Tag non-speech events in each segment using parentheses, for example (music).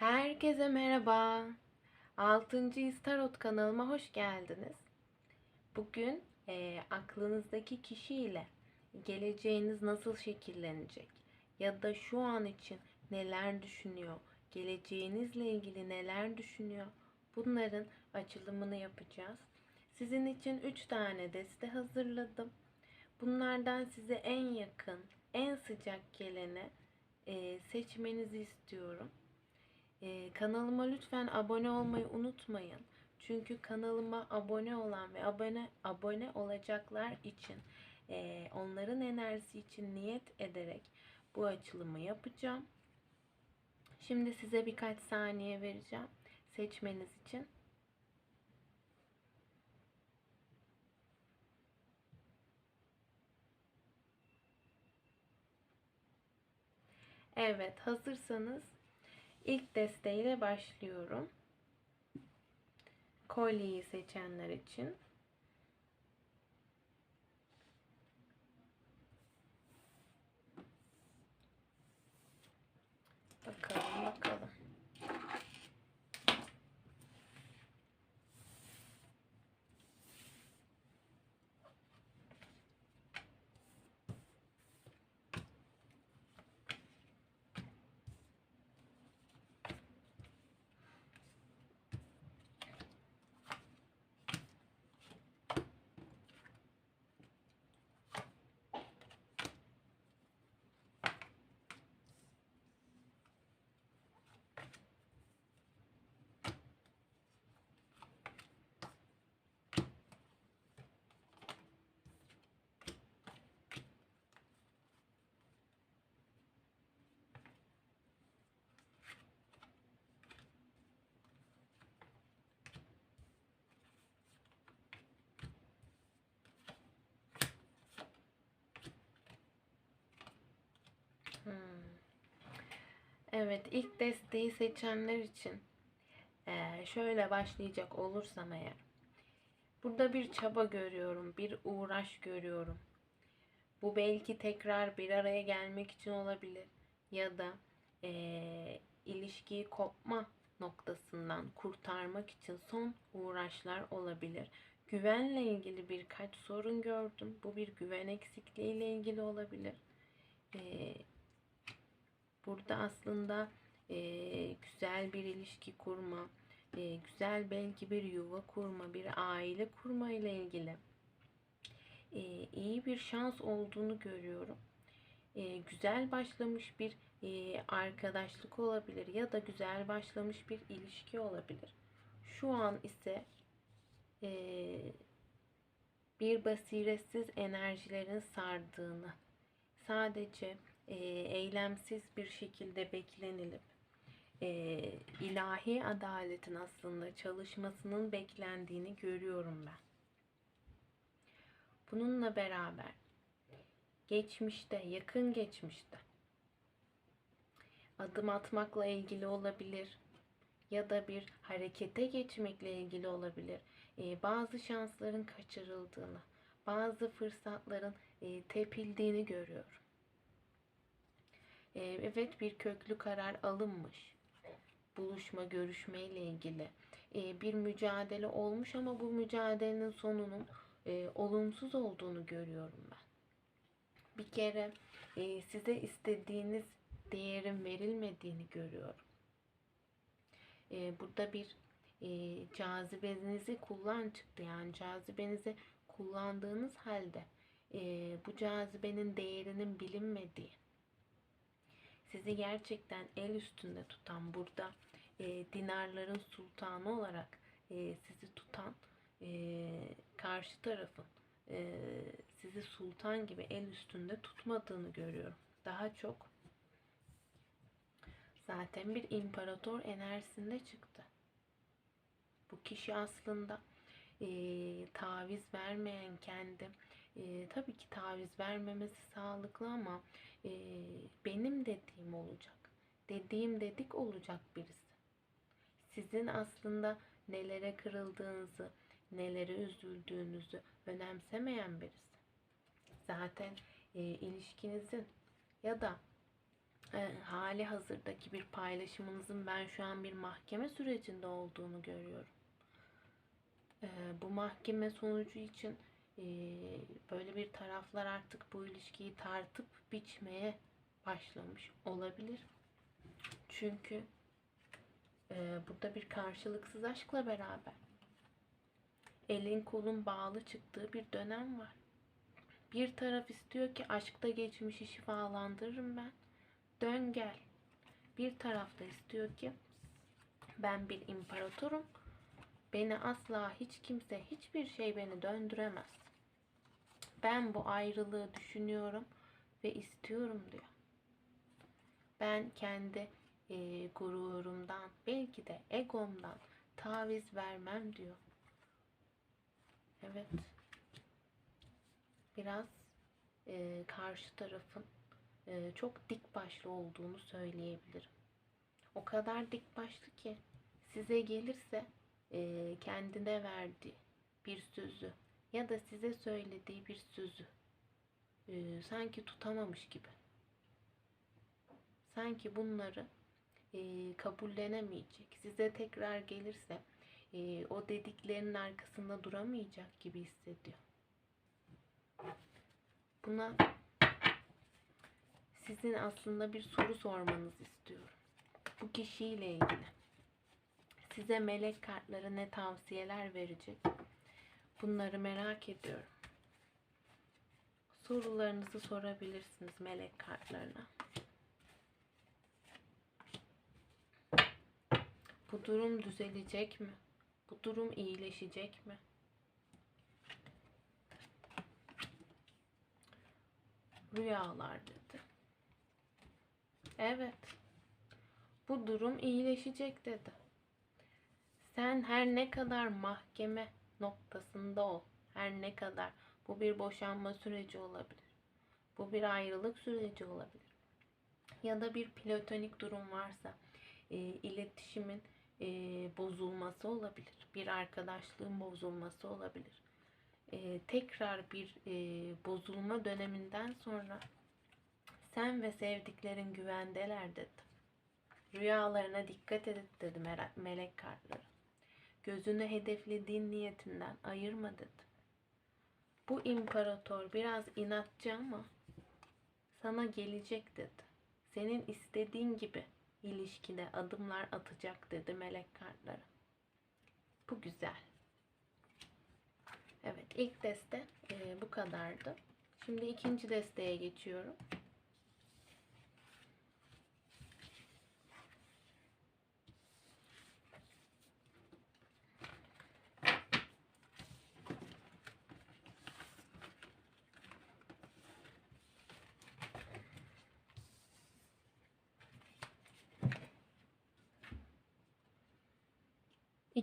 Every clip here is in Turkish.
Herkese merhaba. 6. Tarot kanalıma hoş geldiniz. Bugün eee, aklınızdaki kişiyle geleceğiniz nasıl şekillenecek ya da şu an için neler düşünüyor, geleceğinizle ilgili neler düşünüyor bunların açılımını yapacağız. Sizin için 3 tane deste hazırladım. Bunlardan size en yakın, en sıcak geleni eee, seçmenizi istiyorum. Ee, kanalıma lütfen abone olmayı unutmayın. Çünkü kanalıma abone olan ve abone abone olacaklar için e, onların enerjisi için niyet ederek bu açılımı yapacağım. Şimdi size birkaç saniye vereceğim seçmeniz için. Evet, hazırsanız ilk desteğiyle başlıyorum. Kolyeyi seçenler için. Bakalım bakalım. Hmm. Evet, ilk desteği seçenler için eee, şöyle başlayacak olursam eğer. Burada bir çaba görüyorum, bir uğraş görüyorum. Bu belki tekrar bir araya gelmek için olabilir ya da eee, ilişkiyi kopma noktasından kurtarmak için son uğraşlar olabilir. Güvenle ilgili birkaç sorun gördüm. Bu bir güven eksikliği ile ilgili olabilir. Eee Burada aslında eee, güzel bir ilişki kurma, eee, güzel belki bir yuva kurma, bir aile kurma ile ilgili eee, iyi bir şans olduğunu görüyorum. Eee, güzel başlamış bir eee, arkadaşlık olabilir ya da güzel başlamış bir ilişki olabilir. Şu an ise eee, bir basiretsiz enerjilerin sardığını, sadece e, eylemsiz bir şekilde beklenilip e, ilahi adaletin aslında çalışmasının beklendiğini görüyorum ben. Bununla beraber geçmişte, yakın geçmişte adım atmakla ilgili olabilir ya da bir harekete geçmekle ilgili olabilir. E, bazı şansların kaçırıldığını, bazı fırsatların e, tepildiğini görüyorum. Ee, evet bir köklü karar alınmış. Buluşma, görüşme ile ilgili Ee, bir mücadele olmuş ama bu mücadelenin sonunun e, olumsuz olduğunu görüyorum ben. Bir kere e, size istediğiniz değerin verilmediğini görüyorum. Ee, burada bir e, cazibenizi kullan çıktı. Yani cazibenizi kullandığınız halde e, bu cazibenin değerinin bilinmediği sizi gerçekten el üstünde tutan burada e, dinarların sultanı olarak e, sizi tutan e, karşı tarafın e, sizi sultan gibi el üstünde tutmadığını görüyorum. Daha çok zaten bir imparator enerjisinde çıktı. Bu kişi aslında e, taviz vermeyen kendi e, tabii ki taviz vermemesi sağlıklı ama e, benim dediğim olacak. Dediğim dedik olacak birisi. Sizin aslında nelere kırıldığınızı, nelere üzüldüğünüzü önemsemeyen birisi. Zaten e, ilişkinizin ya da e, hali hazırdaki bir paylaşımınızın ben şu an bir mahkeme sürecinde olduğunu görüyorum. E, bu mahkeme sonucu için böyle bir taraflar artık bu ilişkiyi tartıp biçmeye başlamış olabilir. Çünkü e, burada bir karşılıksız aşkla beraber elin kolun bağlı çıktığı bir dönem var. Bir taraf istiyor ki aşkta geçmişi şifalandırırım ben. Dön gel. Bir taraf da istiyor ki ben bir imparatorum. Beni asla hiç kimse, hiçbir şey beni döndüremez. Ben bu ayrılığı düşünüyorum ve istiyorum diyor. Ben kendi e, gururumdan, belki de egomdan taviz vermem diyor. Evet. Biraz e, karşı tarafın e, çok dik başlı olduğunu söyleyebilirim. O kadar dik başlı ki size gelirse e, kendine verdiği bir sözü ya da size söylediği bir sözü e, sanki tutamamış gibi. Sanki bunları e, kabullenemeyecek. Size tekrar gelirse e, o dediklerinin arkasında duramayacak gibi hissediyor. Buna sizin aslında bir soru sormanızı istiyorum. Bu kişiyle ilgili. Size melek kartları ne tavsiyeler verecek? Bunları merak ediyorum. Sorularınızı sorabilirsiniz melek kartlarına. Bu durum düzelecek mi? Bu durum iyileşecek mi? Rüyalar dedi. Evet. Bu durum iyileşecek dedi. Sen her ne kadar mahkeme noktasında ol, her ne kadar bu bir boşanma süreci olabilir. Bu bir ayrılık süreci olabilir. Ya da bir platonik durum varsa, e, iletişimin e, bozulması olabilir. Bir arkadaşlığın bozulması olabilir. E, tekrar bir e, bozulma döneminden sonra sen ve sevdiklerin güvendeler dedi. Rüyalarına dikkat et dedi mele- melek kartları. Gözünü hedeflediğin niyetinden ayırma dedi. Bu imparator biraz inatçı ama sana gelecek dedi. Senin istediğin gibi ilişkide adımlar atacak dedi melek kartları. Bu güzel. Evet ilk deste e, bu kadardı. Şimdi ikinci desteye geçiyorum.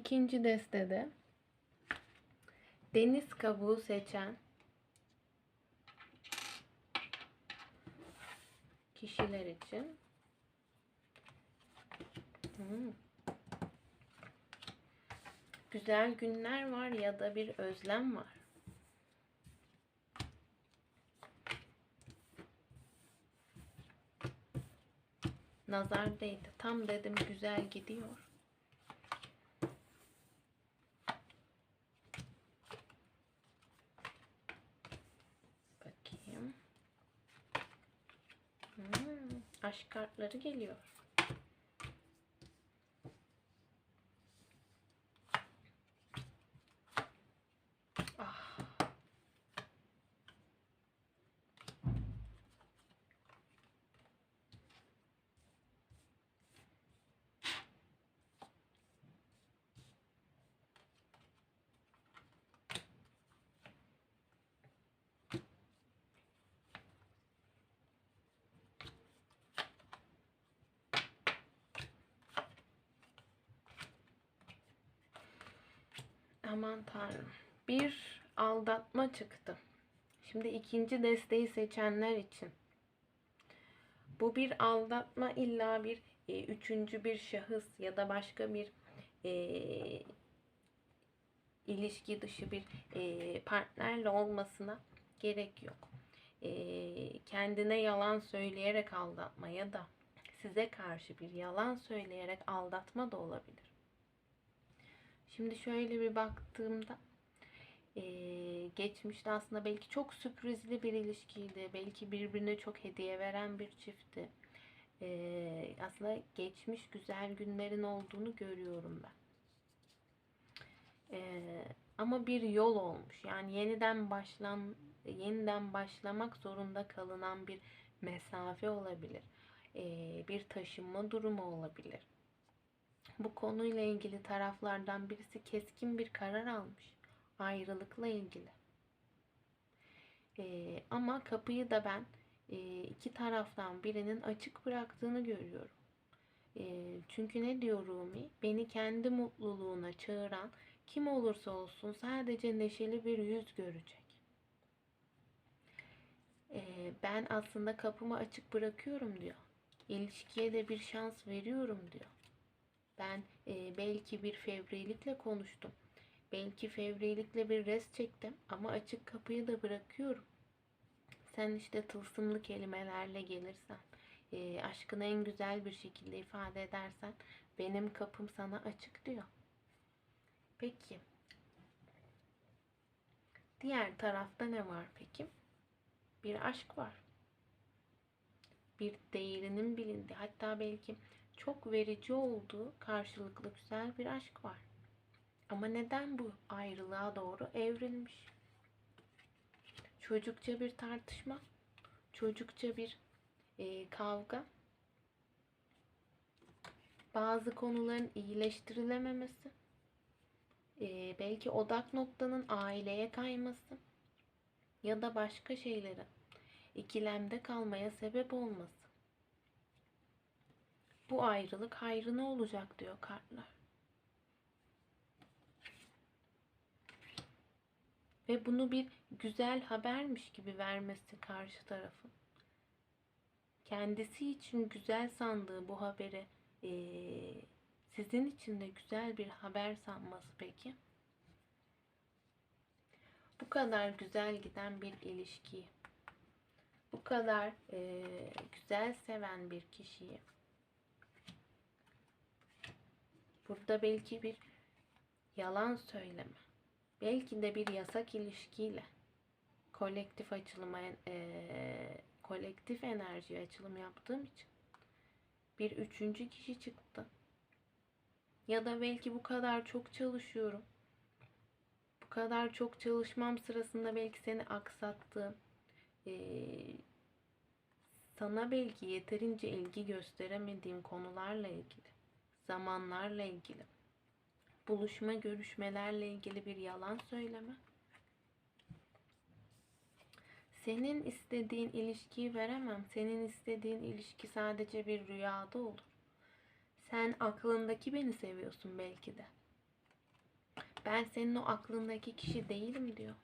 İkinci destede deniz kabuğu seçen kişiler için Hmm. güzel günler var ya da bir özlem var. Nazar değdi. Tam dedim güzel gidiyor. Bakayım. Hmm, aşk kartları Aman tanrım. Bir aldatma çıktı. Şimdi ikinci desteği seçenler için. Bu bir aldatma illa bir e, üçüncü bir şahıs ya da başka bir e, ilişki dışı bir e, partnerle olmasına gerek yok. E, kendine yalan söyleyerek aldatma ya da size karşı bir yalan söyleyerek aldatma da olabilir. Şimdi şöyle bir baktığımda eee, geçmişte aslında belki çok sürprizli bir ilişkiydi. Belki birbirine çok hediye veren bir çiftti. Eee, aslında geçmiş güzel günlerin olduğunu görüyorum ben. Eee, ama bir yol olmuş. Yani yeniden başlan yeniden başlamak zorunda kalınan bir mesafe olabilir. Eee, bir taşınma durumu olabilir. Bu konuyla ilgili taraflardan birisi keskin bir karar almış. Ayrılıkla ilgili. Eee, ama kapıyı da ben eee, iki taraftan birinin açık bıraktığını görüyorum. Eee, çünkü ne diyor Rumi? Beni kendi mutluluğuna çağıran kim olursa olsun sadece neşeli bir yüz görecek. Eee, ben aslında kapımı açık bırakıyorum diyor. İlişkiye de bir şans veriyorum diyor. Ben eee, belki bir fevrilikle konuştum. Belki fevrilikle bir res çektim ama açık kapıyı da bırakıyorum. Sen işte tılsımlı kelimelerle gelirsen, eee, aşkını en güzel bir şekilde ifade edersen benim kapım sana açık diyor. Peki. Diğer tarafta ne var peki? Bir aşk var. Bir değerinin bilindiği, hatta belki çok verici olduğu karşılıklı güzel bir aşk var. Ama neden bu ayrılığa doğru evrilmiş? Çocukça bir tartışma, çocukça bir e, kavga, bazı konuların iyileştirilememesi, e, belki odak noktanın aileye kayması ya da başka şeylerin ikilemde kalmaya sebep olması. Bu ayrılık hayrına olacak diyor kartlar. Ve bunu bir güzel habermiş gibi vermesi karşı tarafın. Kendisi için güzel sandığı bu haberi eee, sizin için de güzel bir haber sanması peki? Bu kadar güzel giden bir ilişkiyi, bu kadar eee, güzel seven bir kişiyi, burada belki bir yalan söyleme, belki de bir yasak ilişkiyle kolektif açılıma, eee, kolektif enerji açılım yaptığım için bir üçüncü kişi çıktı. Ya da belki bu kadar çok çalışıyorum. Bu kadar çok çalışmam sırasında belki seni aksattığım, eee, sana belki yeterince ilgi gösteremediğim konularla ilgili, zamanlarla ilgili, buluşma görüşmelerle ilgili bir yalan söyleme. Senin istediğin ilişkiyi veremem. Senin istediğin ilişki sadece bir rüyada olur. Sen aklındaki beni seviyorsun belki de. Ben senin o aklındaki kişi değilim diyor.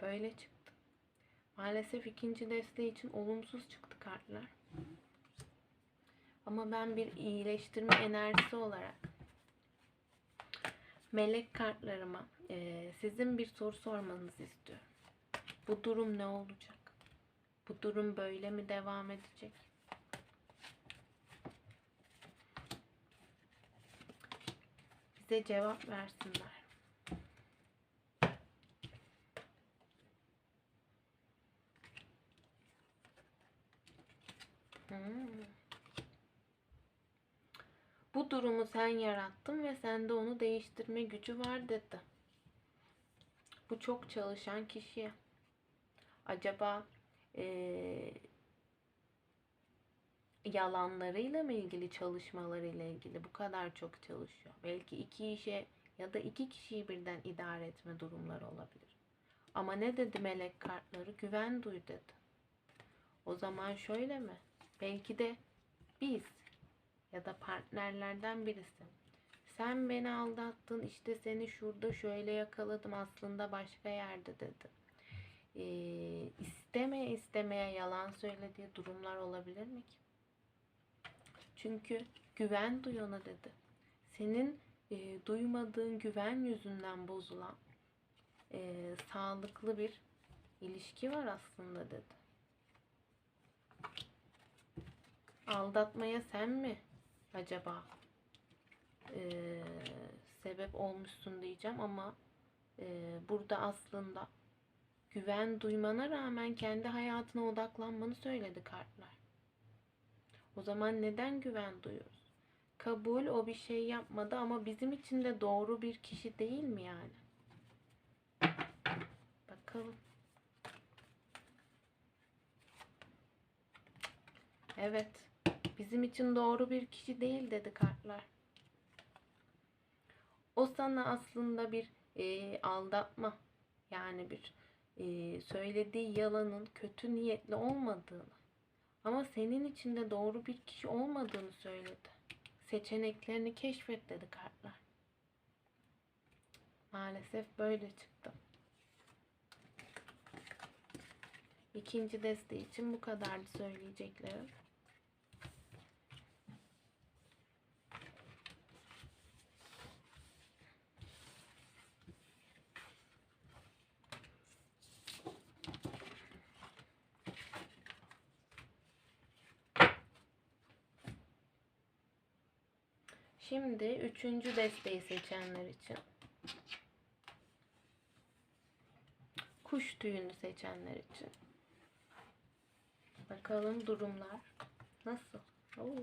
Böyle çıktı. Maalesef ikinci desteği için olumsuz çıktı kartlar. Ama ben bir iyileştirme enerjisi olarak melek kartlarıma eee, sizin bir soru sormanızı istiyorum. Bu durum ne olacak? Bu durum böyle mi devam edecek? Bize cevap versinler. Hmm. Bu durumu sen yarattın ve sende onu değiştirme gücü var dedi. Bu çok çalışan kişiye. Acaba eee, yalanlarıyla mı ilgili çalışmalarıyla ilgili bu kadar çok çalışıyor? Belki iki işe ya da iki kişiyi birden idare etme durumları olabilir. Ama ne dedi melek kartları? Güven duy dedi. O zaman şöyle mi? Belki de biz ya da partnerlerden birisi. Sen beni aldattın işte seni şurada şöyle yakaladım aslında başka yerde dedi. Ee, istemeye istemeye yalan söylediği durumlar olabilir mi ki? Çünkü güven duy ona dedi. Senin e, duymadığın güven yüzünden bozulan e, sağlıklı bir ilişki var aslında dedi. Aldatmaya sen mi acaba eee, sebep olmuşsun diyeceğim ama eee, burada aslında güven duymana rağmen kendi hayatına odaklanmanı söyledi kartlar. O zaman neden güven duyuyoruz? Kabul o bir şey yapmadı ama bizim için de doğru bir kişi değil mi yani? Bakalım. Evet. Bizim için doğru bir kişi değil dedi kartlar. O sana aslında bir e, aldatma yani bir e, söylediği yalanın kötü niyetli olmadığını ama senin için de doğru bir kişi olmadığını söyledi. Seçeneklerini keşfet dedi kartlar. Maalesef böyle çıktı. İkinci deste için bu kadardı söyleyeceklerim. Şimdi üçüncü desteği seçenler için. Kuş tüyünü seçenler için. Bakalım durumlar nasıl? Oo.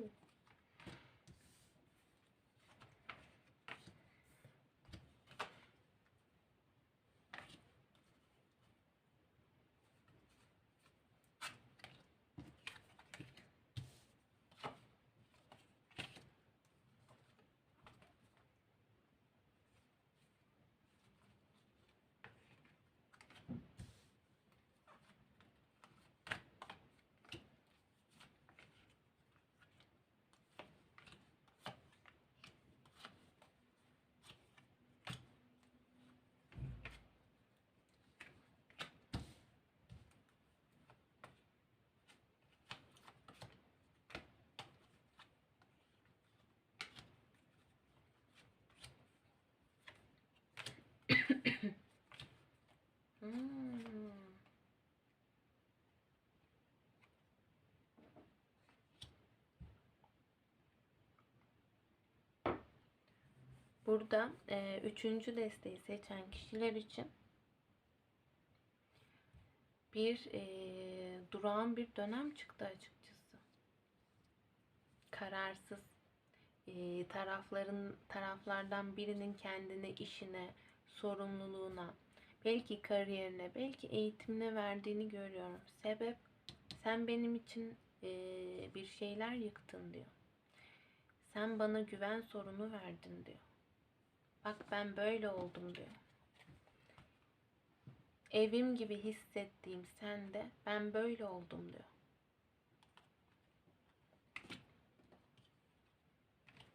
Hmm. Burada e, üçüncü desteği seçen kişiler için bir e, durağan bir dönem çıktı açıkçası. Kararsız e, tarafların taraflardan birinin kendine, işine, sorumluluğuna, belki kariyerine, belki eğitimine verdiğini görüyorum. Sebep sen benim için e, bir şeyler yıktın diyor. Sen bana güven sorunu verdin diyor. Bak ben böyle oldum diyor. Evim gibi hissettiğim sende ben böyle oldum diyor.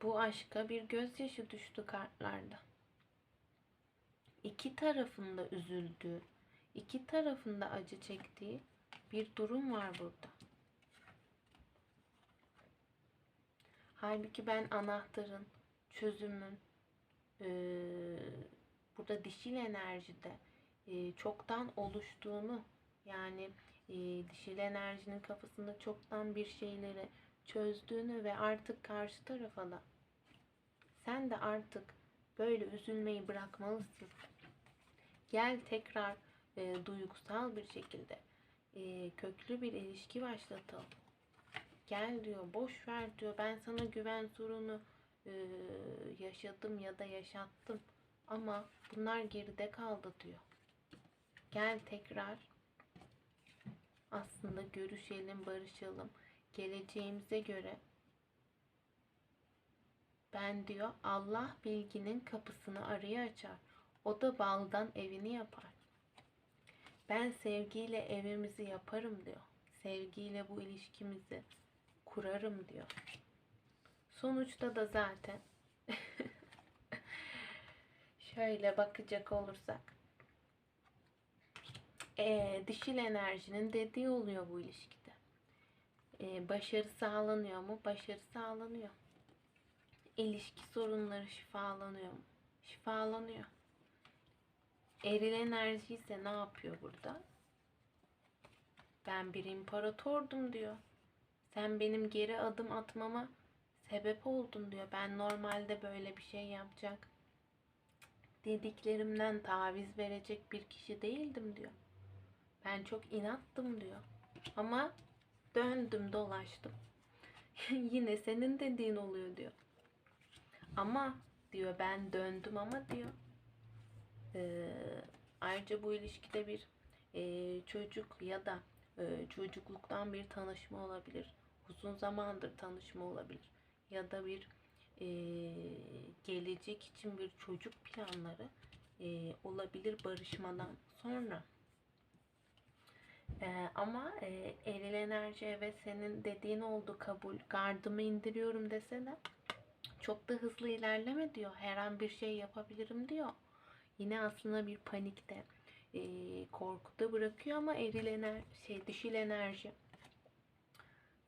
Bu aşka bir gözyaşı düştü kartlarda. İki tarafında üzüldüğü, iki tarafında acı çektiği bir durum var burada. Halbuki ben anahtarın, çözümün, eee, burada dişil enerjide eee, çoktan oluştuğunu yani eee, dişil enerjinin kafasında çoktan bir şeyleri çözdüğünü ve artık karşı tarafa da sen de artık böyle üzülmeyi bırakmalısın. Gel tekrar e, duygusal bir şekilde e, köklü bir ilişki başlatalım. Gel diyor, boş ver diyor. Ben sana güven sorunu e, yaşadım ya da yaşattım. Ama bunlar geride kaldı diyor. Gel tekrar aslında görüşelim, barışalım. Geleceğimize göre ben diyor Allah bilginin kapısını arıya açar. O da baldan evini yapar. Ben sevgiyle evimizi yaparım diyor. Sevgiyle bu ilişkimizi kurarım diyor. Sonuçta da zaten (laughs) şöyle bakacak olursak eee, dişil enerjinin dediği oluyor bu ilişkide. Eee, başarı sağlanıyor mu? Başarı sağlanıyor. İlişki sorunları şifalanıyor mu? Şifalanıyor. Eril enerji ise ne yapıyor burada? Ben bir imparatordum diyor. Sen benim geri adım atmama sebep oldun diyor. Ben normalde böyle bir şey yapacak dediklerimden taviz verecek bir kişi değildim diyor. Ben çok inattım diyor. Ama döndüm dolaştım. (laughs) Yine senin dediğin oluyor diyor. Ama diyor ben döndüm ama diyor. Ee, ayrıca bu ilişkide bir e, çocuk ya da e, çocukluktan bir tanışma olabilir. Uzun zamandır tanışma olabilir. Ya da bir e, gelecek için bir çocuk planları olabilir barışmadan sonra. E, ama e, eril enerji evet senin dediğin oldu kabul. Gardımı indiriyorum dese de çok da hızlı ilerleme diyor. Her an bir şey yapabilirim diyor. Yine aslında bir panikte, e, korkuda bırakıyor ama eril enerji, şey dişil enerji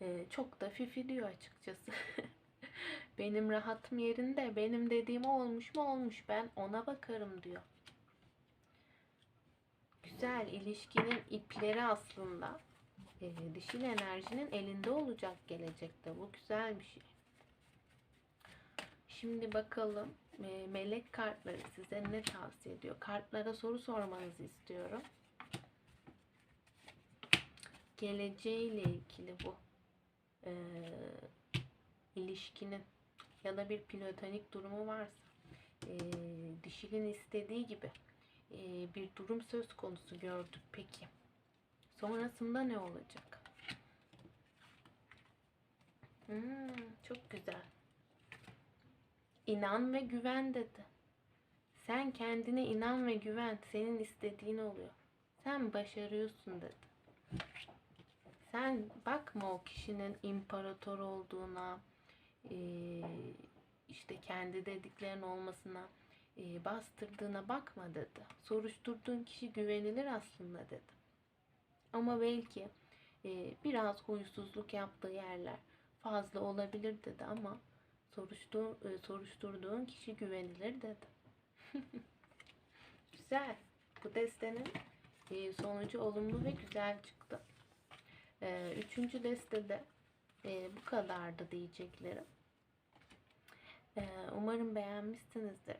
e, çok da fifi diyor açıkçası. (laughs) benim rahatım yerinde, benim dediğim olmuş mu olmuş ben ona bakarım diyor. Güzel ilişkinin ipleri aslında e, dişil enerjinin elinde olacak gelecekte. Bu güzel bir şey. Şimdi bakalım e, melek kartları size ne tavsiye ediyor? Kartlara soru sormanızı istiyorum. Geleceğiyle ilgili bu e, ilişkinin ya da bir platonik durumu varsa e, dişilin istediği gibi e, bir durum söz konusu gördük. Peki sonrasında ne olacak? Hmm, çok güzel. İnan ve güven dedi. Sen kendine inan ve güven. Senin istediğin oluyor. Sen başarıyorsun dedi. Sen bakma o kişinin imparator olduğuna, eee, işte kendi dediklerin olmasına, eee, bastırdığına bakma dedi. Soruşturduğun kişi güvenilir aslında dedi. Ama belki eee, biraz huysuzluk yaptığı yerler fazla olabilir dedi ama soruştur, e, soruşturduğun kişi güvenilir dedi. (laughs) Güzel. Bu destenin e, sonucu olumlu ve güzel çıktı. E, Üçüncü destede bu kadardı diyeceklerim. Umarım beğenmişsinizdir.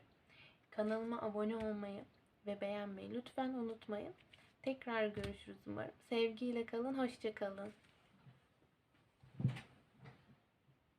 Kanalıma abone olmayı ve beğenmeyi lütfen unutmayın. Tekrar görüşürüz umarım. Sevgiyle kalın, hoşça kalın.